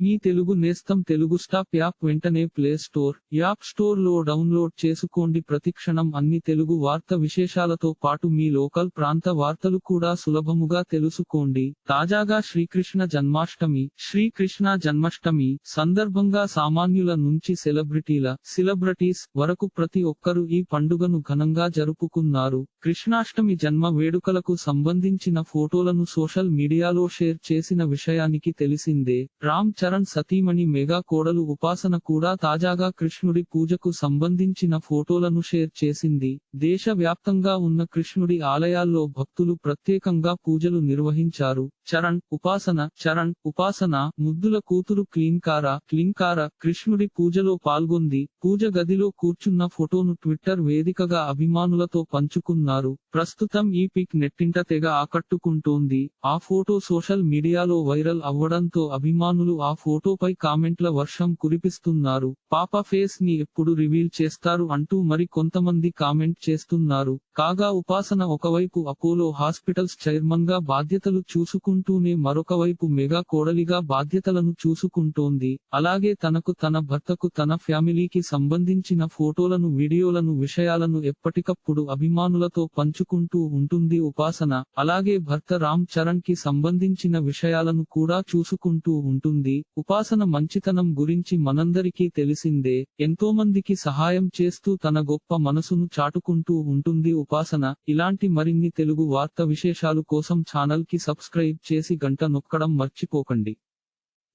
మీ తెలుగు నేస్తం Telugu stop app వెంటనే play store app స్టోర్లో డౌన్లోడ్ చేసుకోండి. ప్రతిక్షణం అన్ని తెలుగు వార్త విశేషాలతో పాటు మీ లోకల్ ప్రాంత వార్తలు కూడా సులభముగా తెలుసుకోండి. తాజాగా శ్రీకృష్ణ జన్మాష్టమి శ్రీకృష్ణ జన్మాష్టమి సందర్భంగా సామాన్యుల నుంచి సెలబ్రిటీల సెలబ్రిటీస్ వరకు ప్రతి ఒక్కరూ ఈ పండుగను ఘనంగా జరుపుకున్నారు. కృష్ణాష్టమి జన్మ వేడుకలకు సంబంధించిన ఫోటోలను సోషల్ మీడియాలో షేర్ చేసిన విషయానికి తెలిసిందే. రామ్ చరణ్ సతీమణి మెగా కోడలు ఉపాసన కూడా తాజాగా కృష్ణుడి పూజకు సంబంధించిన ఫోటోలను షేర్ చేసింది. దేశ వ్యాప్తంగా ఉన్న కృష్ణుడి ఆలయాల్లో భక్తులు ప్రత్యేకంగా పూజలు నిర్వహించారు. చరణ్ ఉపాసన చరణ్ ఉపాసన ముద్దుల కూతురు క్లీన్కార క్లీన్కార కృష్ణుడి పూజలో పాల్గొంది పూజ గదిలో కూర్చున్న ఫోటోను ట్విట్టర్ వేదికగా అభిమానులతో పంచుకున్నారు. ప్రస్తుతం ఈ పిక్ నెట్టింట తెగ ఆకట్టుకుంటోంది. ఆ ఫోటో సోషల్ మీడియాలో వైరల్ అవ్వడంతో అభిమానులు ఆ ఫోటోపై కామెంట్ల వర్షం కురిపిస్తున్నారు. పాప ఫేస్ని ఎప్పుడు రివీల్ చేస్తారు అంటూ మరి కొంతమంది కామెంట్ చేస్తున్నారు. కాగా ఉపాసన ఒకవైపు అపోలో హాస్పిటల్స్ చైర్మన్గా బాధ్యతలు చూసుకుంటూనే మరొక వైపు మెగా కోడలిగా బాధ్యతలను చూసుకుంటోంది. అలాగే తనకు తన భర్తకు తన ఫ్యామిలీకి సంబంధించిన ఫోటోలను వీడియోలను విషయాలను ఎప్పటికప్పుడు అభిమానులతో పంచుకుంటూ ఉంటుంది ఉపాసన. అలాగే భర్త రామ్ చరణ్కి సంబంధించిన విషయాలను కూడా చూసుకుంటూ ఉంటుంది. ఉపాసన మంచితనం గురించి మనందరికీ తెలిసిందే. ఎంతో మందికి సహాయం చేస్తూ తన గొప్ప మనసును చాటుకుంటూ ఉంటుంది ఉపాసన. ఇలాంటి మరిన్ని తెలుగు వార్త విశేషాలు కోసం ఛానల్కి సబ్స్క్రైబ్ చేసి గంట నొక్కడం మర్చిపోకండి.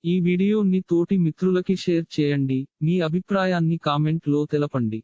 ఈ వీడియోని తోటి మిత్రులకి షేర్ చేయండి. మీ అభిప్రాయాన్ని కామెంట్లో తెలపండి.